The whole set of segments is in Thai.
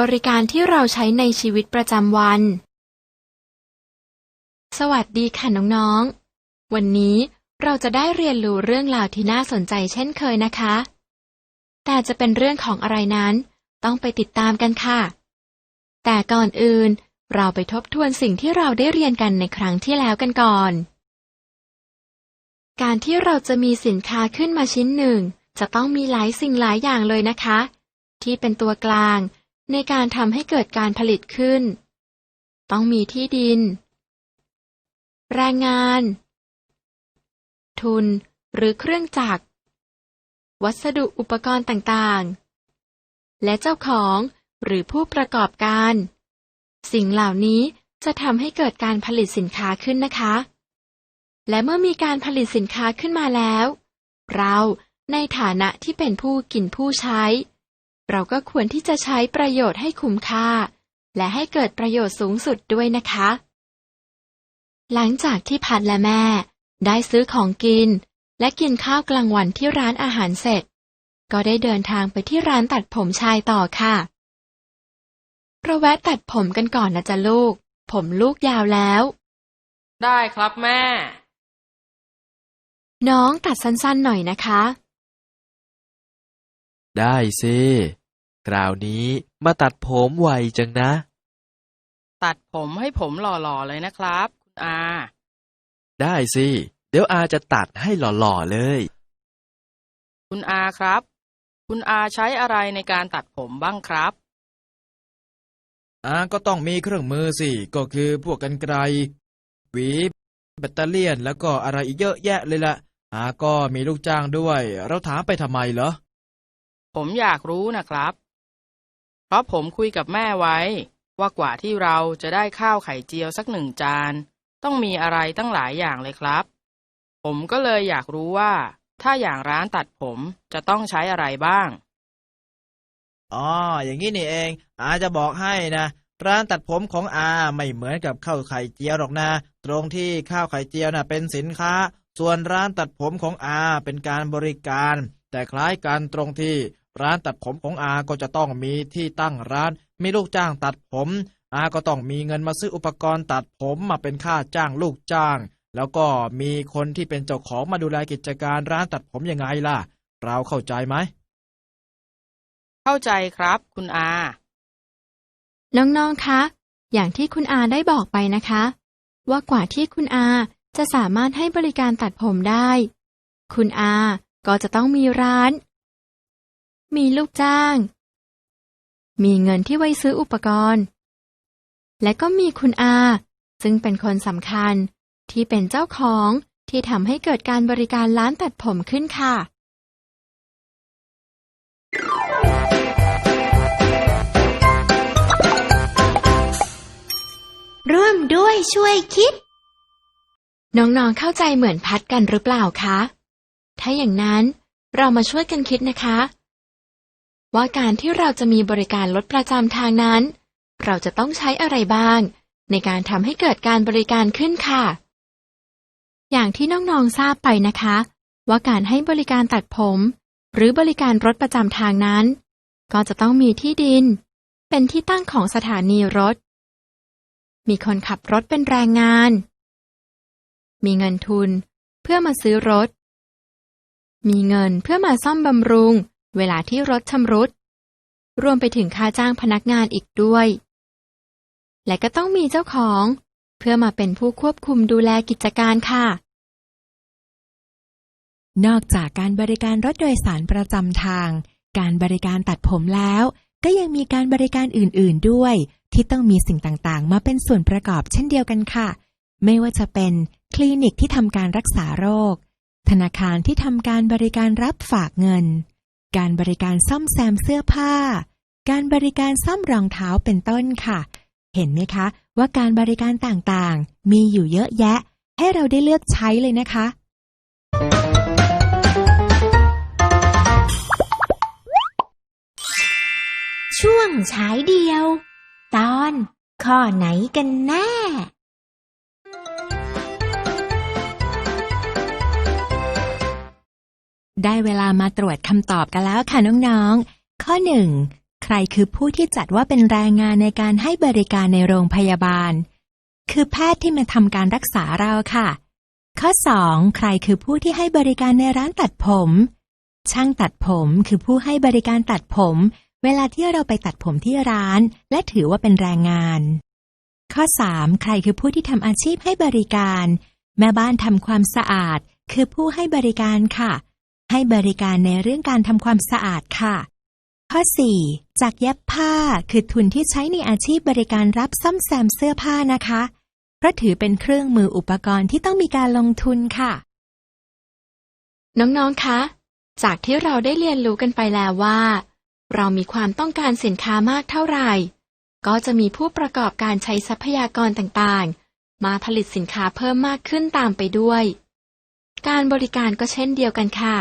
บริการที่เราใช้ในชีวิตประจำวัน สวัสดีค่ะน้องๆ วันนี้เราจะได้เรียนรู้เรื่องราวที่น่าสนใจเช่นเคยนะคะ แต่จะเป็นเรื่องของอะไรนั้น ต้องไปติดตามกันค่ะ แต่ก่อนอื่น เราไปทบทวนสิ่งที่เราได้เรียนกันในครั้งที่แล้วกันก่อน การที่เราจะมีสินค้าขึ้นมาชิ้นหนึ่ง จะต้องมีหลายสิ่งหลายอย่างเลยนะคะ ที่เป็นตัวกลาง ในการทำให้เกิดการผลิตขึ้น ต้องมีที่ดิน แรงงาน ทุนหรือเครื่องจักร วัสดุอุปกรณ์ต่างๆ และเจ้าของหรือผู้ประกอบการ สิ่งเหล่านี้จะทำให้เกิดการผลิตสินค้าขึ้นนะคะ และเมื่อมีการผลิตสินค้าขึ้นมาแล้ว เราในฐานะที่เป็นผู้กินผู้ใช้ เราก็ควรที่จะใช้ประโยชน์ให้คุ้มค่า และให้เกิดประโยชน์สูงสุดด้วยนะคะ หลังจากที่พัดและแม่ ได้ซื้อของกิน และกินข้าวกลางวันที่ร้านอาหารเสร็จ ก็ได้เดินทางไปที่ร้านตัดผมชายต่อค่ะเราแวะตัดผมกันก่อนนะจ๊ะลูก ผมลูกยาวแล้ว ได้ครับแม่ น้องตัดสั้นๆหน่อยนะคะ ได้สิคราวนี้มาตัดผมไวจังนะ ตัดผมให้ผมหล่อๆเลยนะครับ คุณอา ได้สิ เดี๋ยวอาจะตัดให้หล่อๆเลย คุณอาครับ คุณอาใช้อะไรในการตัดผมบ้างครับอ่าก็ต้องมีเครื่องมือสิ ก็คือพวกกันไกรหวีแบตเตอเลี่ยนแล้วก็อะไรอีกเยอะแยะเลยละอ่าก็มีลูกจ้างด้วย เราถามไปทำไมเหรอ ผมอยากรู้นะครับ เพราะผมคุยกับแม่ไว้ ว่ากว่าที่เราจะได้ข้าวไข่เจียวสักหนึ่งจาน ต้องมีอะไรตั้งหลายอย่างเลยครับ ผมก็เลยอยากรู้ว่า ถ้าอย่างร้านตัดผมจะต้องใช้อะไรบ้าง อ๋อ อย่างนี้นี่เอง อาจะบอกให้นะ ร้านตัดผมของอาไม่เหมือนกับข้าวไข่เจียวหรอกนะ ตรงที่ข้าวไข่เจียวน่ะเป็นสินค้า ส่วนร้านตัดผมของอาเป็นการบริการ แต่คล้ายกันตรงที่ ร้านตัดผมของอาก็จะต้องมีที่ตั้งร้าน มีลูกจ้างตัดผม อาก็ต้องมีเงินมาซื้ออุปกรณ์ตัดผมมาเป็นค่าจ้างลูกจ้าง แล้วก็มีคนที่เป็นเจ้าของมาดูแลกิจการร้านตัดผมยังไงล่ะ เราเข้าใจไหม เข้าใจครับ คุณอา น้องๆ คะ อย่างที่คุณอาได้บอกไปนะคะ ว่ากว่าที่คุณอาจะสามารถให้บริการตัดผมได้ คุณอาก็จะต้องมีร้าน มีลูกจ้าง มีเงินที่ไว้ซื้ออุปกรณ์ และก็มีคุณอา ซึ่งเป็นคนสำคัญที่เป็นเจ้าของที่ทำให้เกิดการบริการร้านตัดผมขึ้นค่ะ ร่วมด้วยช่วยคิด น้องๆเข้าใจเหมือนพัดกันหรือเปล่าคะ ถ้าอย่างนั้นเรามาช่วยกันคิดนะคะ ว่าการที่เราจะมีบริการรถประจำทางนั้น เราจะต้องใช้อะไรบ้าง ในการทำให้เกิดการบริการขึ้นค่ะ อย่างที่น้องๆทราบไปนะคะ ว่าการให้บริการตัดผม หรือบริการรถประจำทางนั้น ก็จะต้องมีที่ดิน เป็นที่ตั้งของสถานีรถ มีคนขับรถเป็นแรงงาน มีเงินทุนเพื่อมาซื้อรถ มีเงินเพื่อมาซ่อมบำรุง เวลาที่รถชำรุด รวมไปถึงค่าจ้างพนักงานอีกด้วย และก็ต้องมีเจ้าของ เพื่อมาเป็นผู้ควบคุมดูแลกิจการค่ะ นอกจากการบริการรถโดยสารประจำทาง การบริการตัดผมแล้ว ก็ยังมีการบริการอื่น ๆด้วย ที่ต้องมีสิ่งต่างๆ มาเป็นส่วนประกอบเช่นเดียวกันค่ะ ไม่ว่าจะเป็นคลินิกที่ทำการรักษาโรค ธนาคารที่ทำการบริการรับฝากเงิน การบริการซ่อมแซมเสื้อผ้า การบริการซ่อมรองเท้าเป็นต้นค่ะ เห็นไหมคะว่าการบริการต่างๆ มีอยู่เยอะแยะ ให้เราได้เลือกใช้เลยนะคะ ช่วงฉายเดียว ตอนข้อไหนกันแน่ ได้เวลามาตรวจคำตอบกันแล้วค่ะน้องๆ ข้อหนึ่งใครคือผู้ที่จัดว่าเป็นแรงงานในการให้บริการในโรงพยาบาล คือแพทย์ที่มาทำการรักษาเราค่ะ ข้อ 2. ใครคือผู้ที่ให้บริการในร้านตัดผม ช่างตัดผมคือผู้ให้บริการตัดผม เวลาที่เราไปตัดผมที่ร้าน และถือว่าเป็นแรงงาน ข้อ 3. ใครคือผู้ที่ทำอาชีพให้บริการ แม่บ้านทำความสะอาด คือผู้ให้บริการค่ะ ให้บริการในเรื่องการทำความสะอาดค่ะ ข้อ 4. จากเย็บผ้าคือทุนที่ใช้ในอาชีพบริการรับซ่อมแซมเสื้อผ้านะคะ เพราะถือเป็นเครื่องมืออุปกรณ์ที่ต้องมีการลงทุนค่ะ น้องๆ คะ จากที่เราได้เรียนรู้กันไปแล้วว่า เรามีความต้องการสินค้ามากเท่าไหร่ ก็จะมีผู้ประกอบการใช้ทรัพยากรต่างๆ มาผลิตสินค้าเพิ่มมากขึ้นตามไปด้วยการบริการก็เช่นเดียวกันค่ะ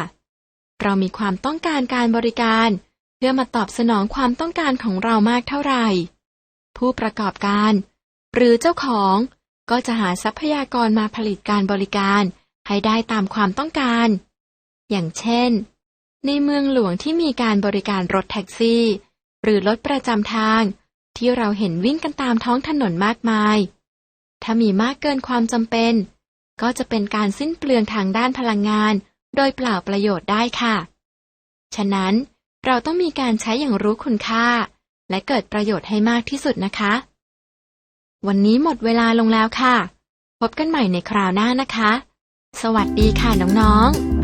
เรามีความต้องการการบริการ เพื่อมาตอบสนองความต้องการของเรามากเท่าไหร่ ผู้ประกอบการ หรือเจ้าของก็จะหาทรัพยากรมาผลิตการบริการ ให้ได้ตามความต้องการ อย่างเช่น ในเมืองหลวงที่มีการบริการรถแท็กซี่ หรือรถประจำทาง ที่เราเห็นวิ่งกันตามท้องถนนมากมาย ถ้ามีมากเกินความจำเป็น ก็จะเป็นการสิ้นเปลืองทางด้านพลังงาน โดยเปล่าประโยชน์ได้ค่ะ ฉะนั้นเราต้องมีการใช้อย่างรู้คุณค่า และเกิดประโยชน์ให้มากที่สุดนะคะ วันนี้หมดเวลาลงแล้วค่ะ พบกันใหม่ในคราวหน้านะคะ สวัสดีค่ะน้องๆ